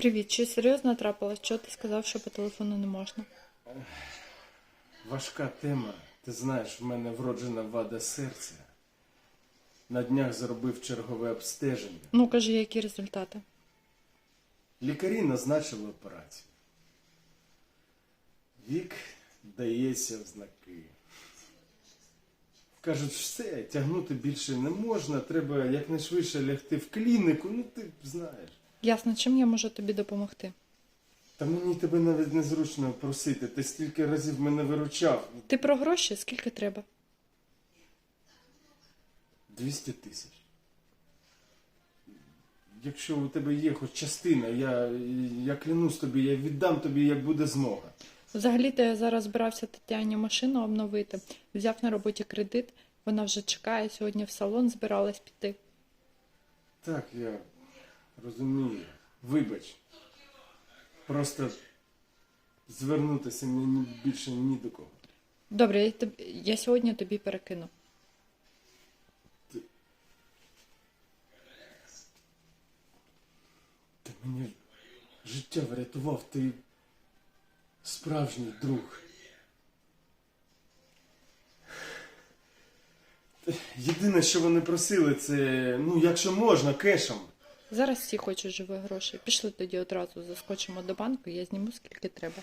Привіт, чи серйозно трапилось? Що ти сказав, що по телефону не можна? Важка тема. Ти знаєш, в мене вроджена вада серця. На днях зробив чергове обстеження. Ну, кажи, які результати. Лікарі назначили операцію. Вік дається в знаки. Кажуть, все, тягнути більше не можна, треба якнайшвидше лягти в клініку, ну ти знаєш. Ясно, чим я можу тобі допомогти? Та мені тебе навіть незручно просити, ти стільки разів мене виручав. Ти про гроші? Скільки треба? 200 тисяч. Якщо у тебе є хоч частина, я, я клянусь тобі, я віддам тобі, як буде змога. Взагалі-то я зараз збирався Тетяні машину обновити. Взяв на роботі кредит, вона вже чекає, сьогодні в салон збиралась піти. Так, я розумію. Вибач. Просто звернутися мені більше ні до кого. Добре, я, тоб- я сьогодні тобі перекину. Ти мені життя врятував, ти справжній друг. Єдине, що вони просили, це, ну, якщо можна, кешем. Зараз всі хочуть живих грошей. Пішли тоді одразу, заскочимо до банку, я зніму скільки треба.